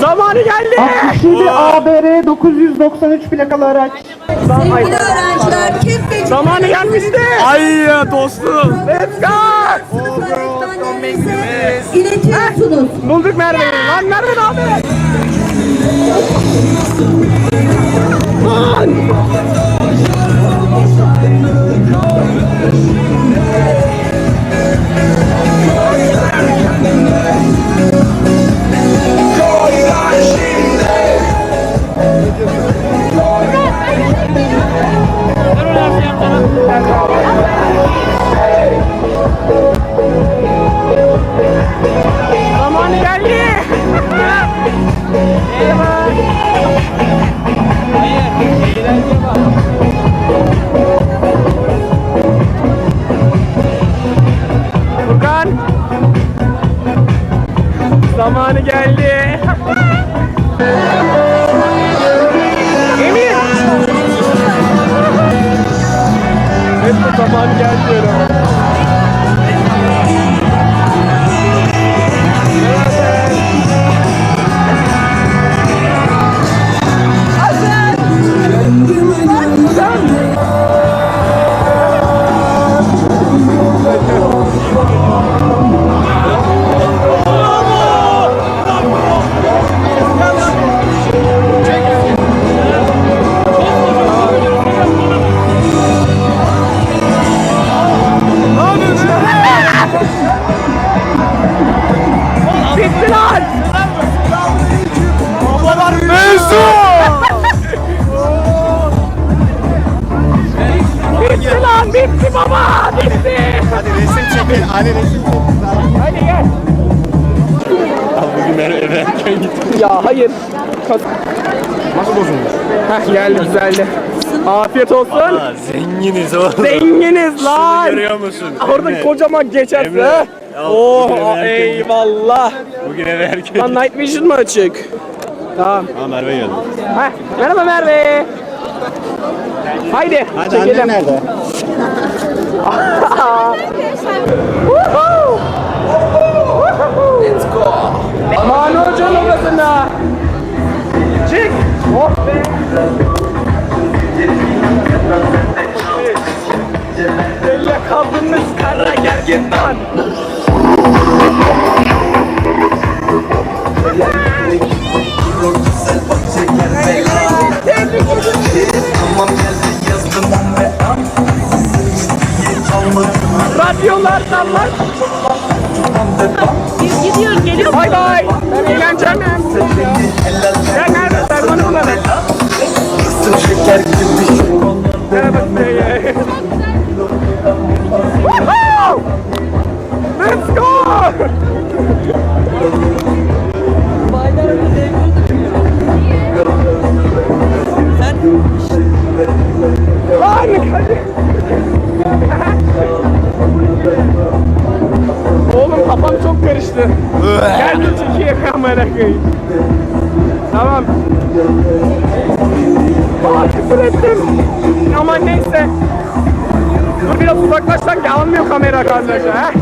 Zamanı geldi. 67 ABR 993 plakalı araç. Sevgili öğrenciler, Kepke Zamanı gelmişti. Ay ya dostum. Let's go. İletiyorsunuz. Bulduk Merve'yi. Lan Merve ne haber? Lan. Zamanı Kas- Nasıl bozulmuş? Heh geldi güzeldi. Afiyet olsun. Aa, zenginiz oğlum. Zenginiz lan. Görüyor musun? Orada Emre, kocaman geçerse. Emre. Ya, Oh bugün eve erken eyvallah. Bugün eve erken Lan night vision mı açık? Tamam. Aa Merve geldi. Heh, merhaba Merve. Haydi Hadi annen çekelim. nerede? Woohoo! Let's go. Manu Hoca'nın odasında. Deliye kaldınız kara gergedan. Radyolar sallar. Biz gidiyoruz, geliyor Bay bay. Ben eğleneceğim ha.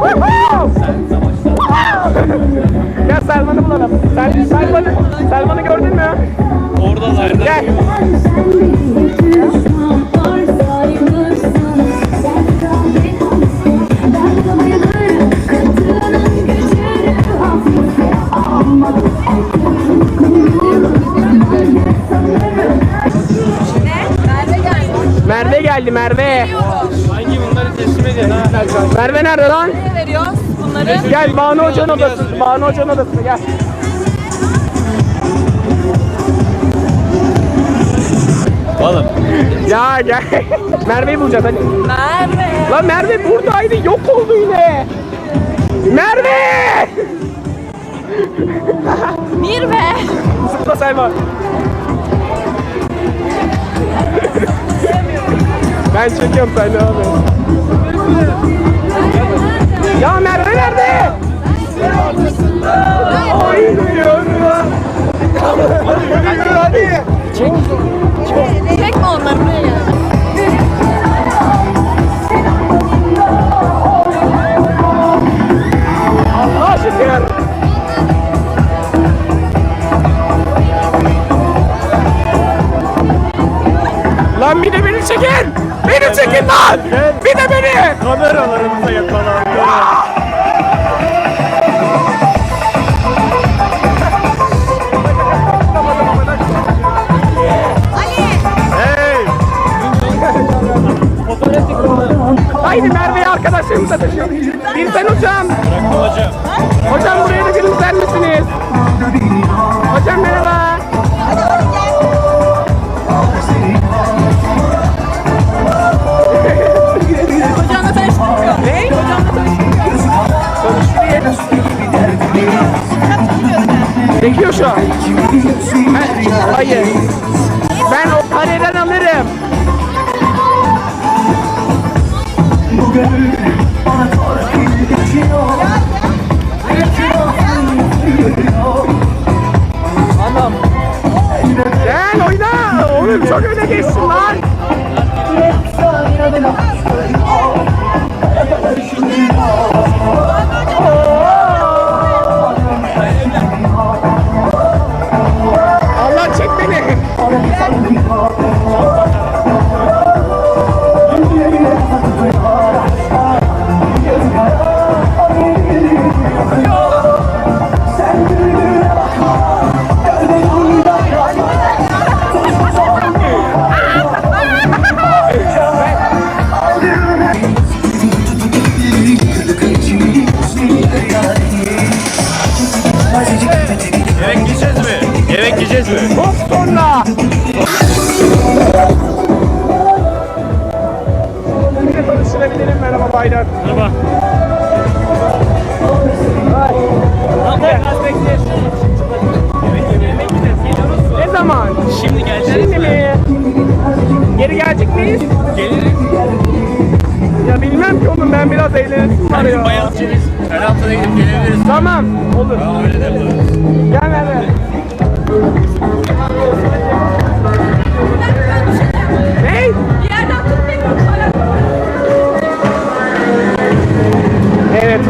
Woohoo! Gel Selman'ı bulalım. Sel Selman'ı, Selman'ı gördün mü? Merve nerede lan? veriyoruz bunları. Gel Banu Hoca'nın odası. Banu Hoca'nın odasına gel. Oğlum. Ya gel. Merve'yi bulacağız hadi. Merve. Lan Merve buradaydı yok oldu yine. Merve! Mirve. Zıpla Selma. ben çekiyorum devam et. Ya Merve nerede? Oynuyorum. Yürü hadi. Çek. Çek. Çekme onları buraya. Allah'a şükür. Lan bir de beni çekin. Beni çekin lan. Bir de beni. Kameralarımıza yakalandı. Çok öne lan. Merhaba. Ne zaman? Şimdi geleceğiz Şimdi mi? Geri gelecek miyiz? Geliriz. Ya bilmem ki oğlum ben biraz eğlenesim var ya. Her hafta da gidip gelebiliriz. Tamam olur. Tamam öyle de yaparız. Gel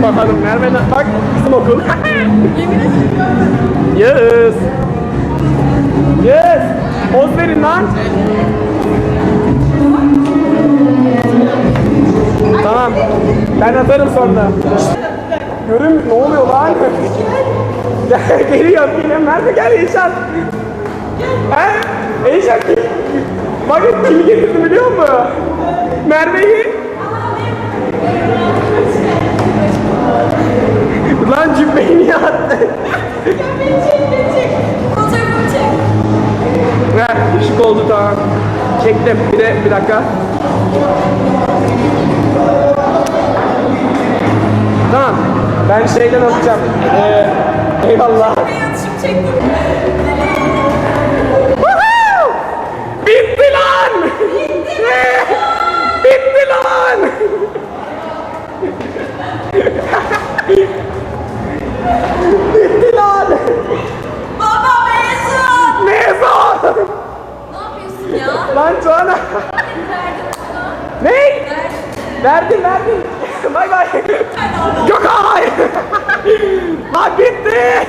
bakalım Merve bak bizim okul. Yes. Yes. Poz verin lan. Tamam. Ben atarım sonra. Görün ne oluyor lan? Gel, geliyor geliyor. Merve gel Eyşan. He? Eyşan kim? Bakın kimi getirdi biliyor musun? Merve'yi. Lan cübbeyi niye attı? Fotoğrafımı çek. Ver, ışık oldu tamam. Çektim. Bir de bir dakika. Tamam. Ben şeyden alacağım. Ee, eyvallah. Bir yatışım çektim. Woohoo! Bitti lan! Bitti! Bitti lan! Bitti lan! Baba mezun. Mezun! Ne yapıyorsun ya? Lan Tuana! Verdim sana. Ne? Verdim. Verdim bay bay. Yok hayır. Lan bitti.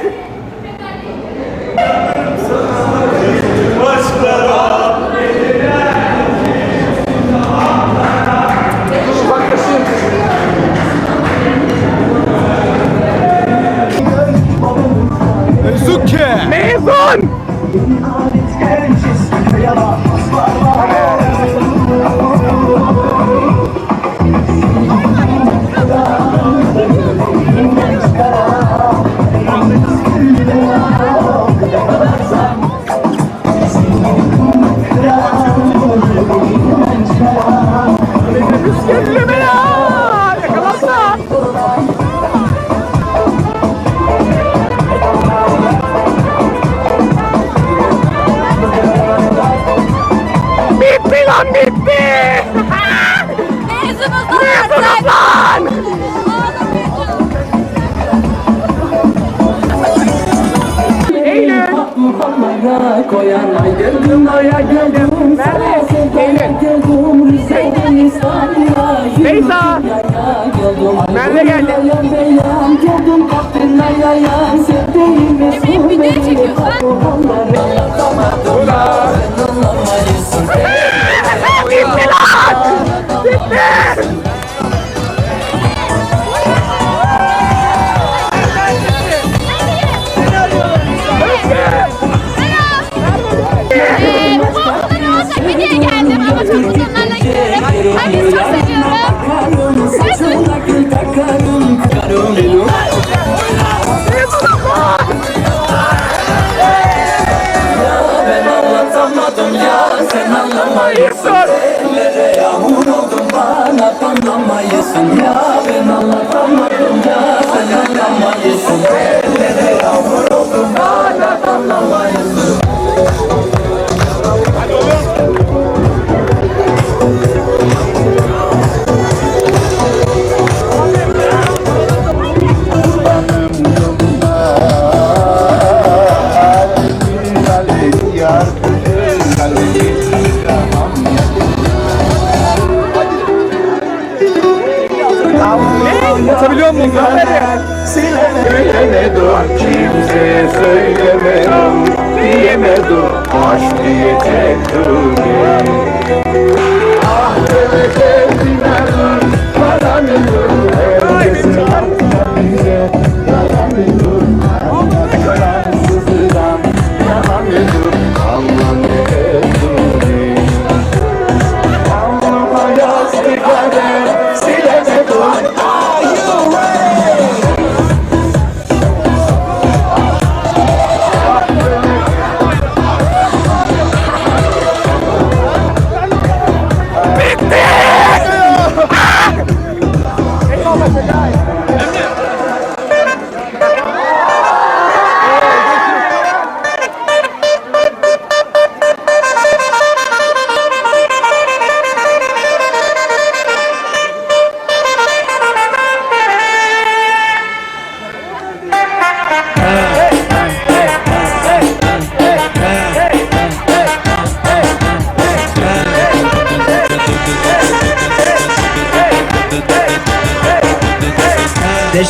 Zukke! Mezun. Leyan beyan geldim kaptın ayayan Sevdiğime sormayı Onları anlatamadılar Sen anlamayısın Bitti lan! Bitti! ಸಂಧ್ಯಾವೆ ನಮ್ಮ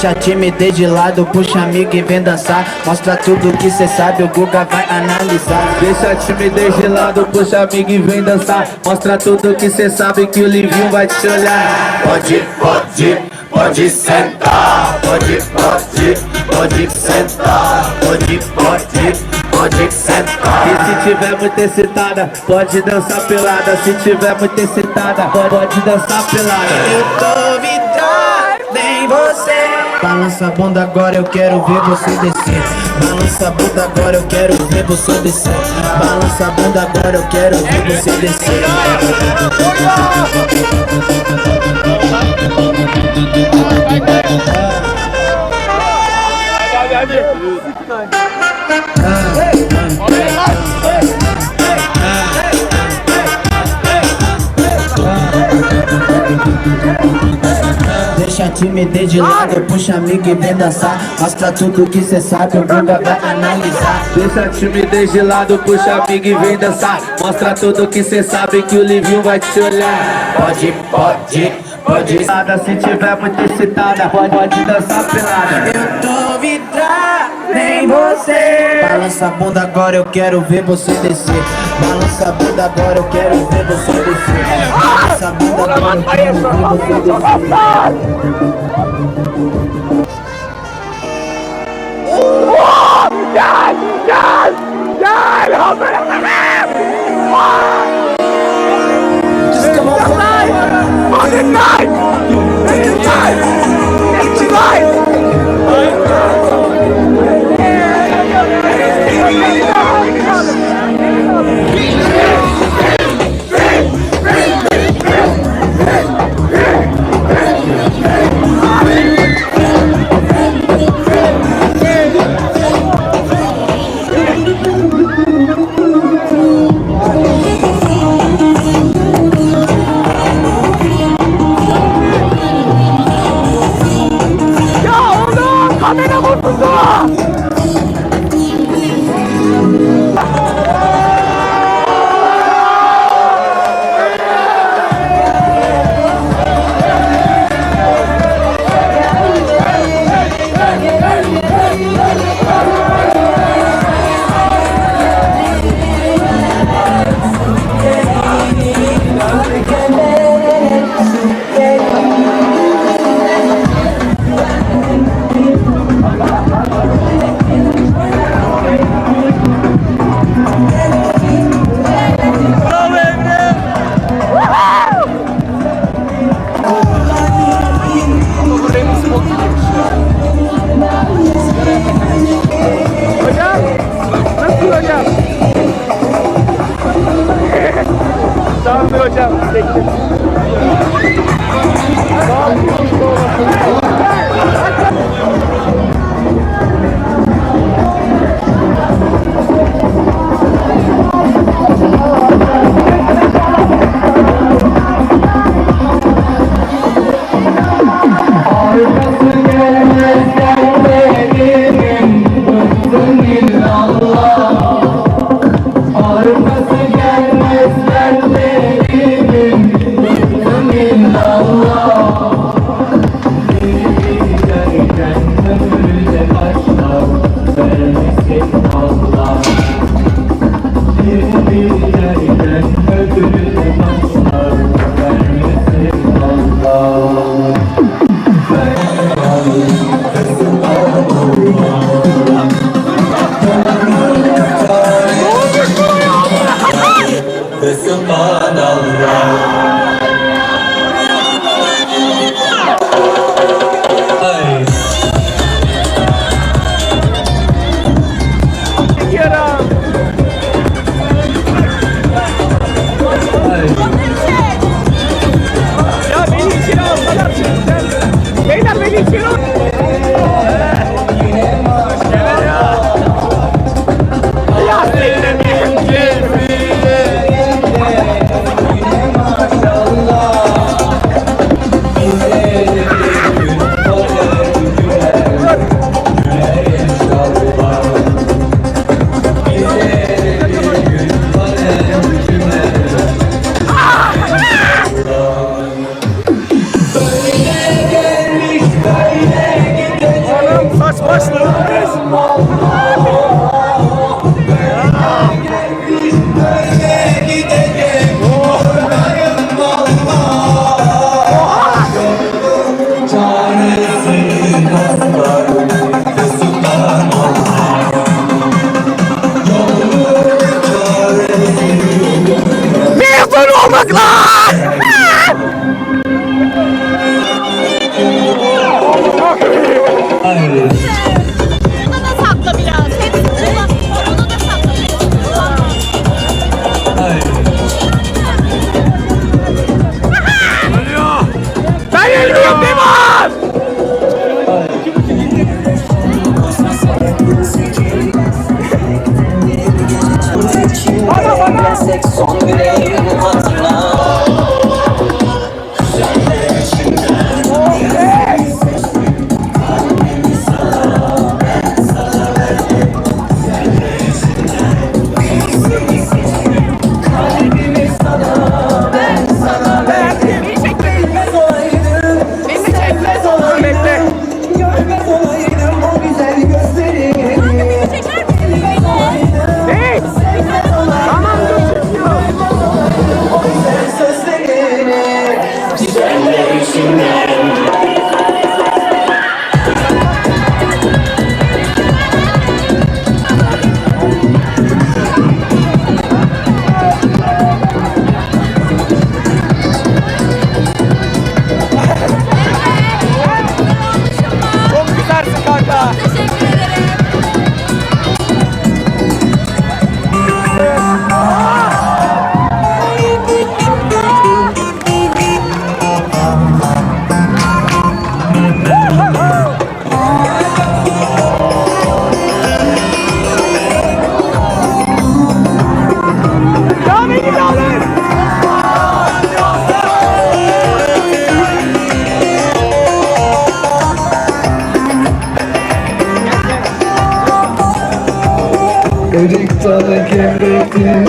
Deixa a timidez de lado, puxa amigo e vem dançar Mostra tudo que cê sabe, o Guga vai analisar Deixa a timidez de lado, puxa amigo e vem dançar Mostra tudo que cê sabe que o Livinho vai te olhar Pode, pode, pode sentar. Pode, pode, pode sentar. Pode, pode, pode sentar. E se tiver muito excitada, pode dançar pelada Se tiver muito excitada, pode, pode dançar pelada Eu tô vidrado em você. Balança a bunda agora, eu quero ver você descer. Balança a bunda agora, eu quero ver você descer. Balança a bunda agora, eu quero ver você descer Deixa a timidez de lado, puxa amigo e vem dançar. Mostra tudo que cê sabe, o Guga vai analisar. Deixa a timidez de lado, puxa amigo e vem dançar. Mostra tudo que cê sabe que o Livinho vai te olhar. Pode, pode, pode. Nada se tiver muito excitada, pode, pode dançar pelada. Eu tô vidrado em você. Balança a bunda agora, eu quero ver você descer Balança a bunda agora, eu quero ver você descer. Balança a bunda agora, eu quero ver você descer. Oh, yes, yes, yes, Just come on, come on, come Allah Yeah. gevriktir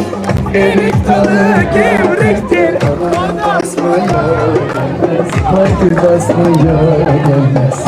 Erik dalı gevriktir Ona basmaya gelmez Haydi basmaya gelmez.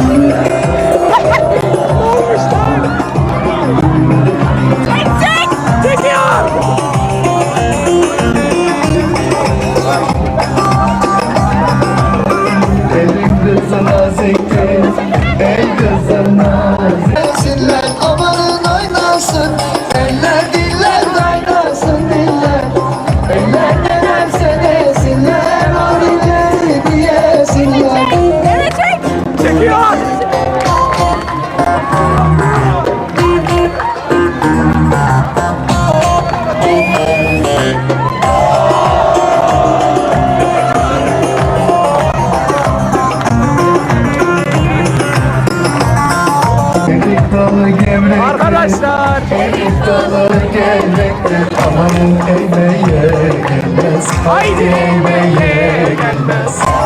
Amanın eğmeye gelmez Haydi eğmeye gelmez.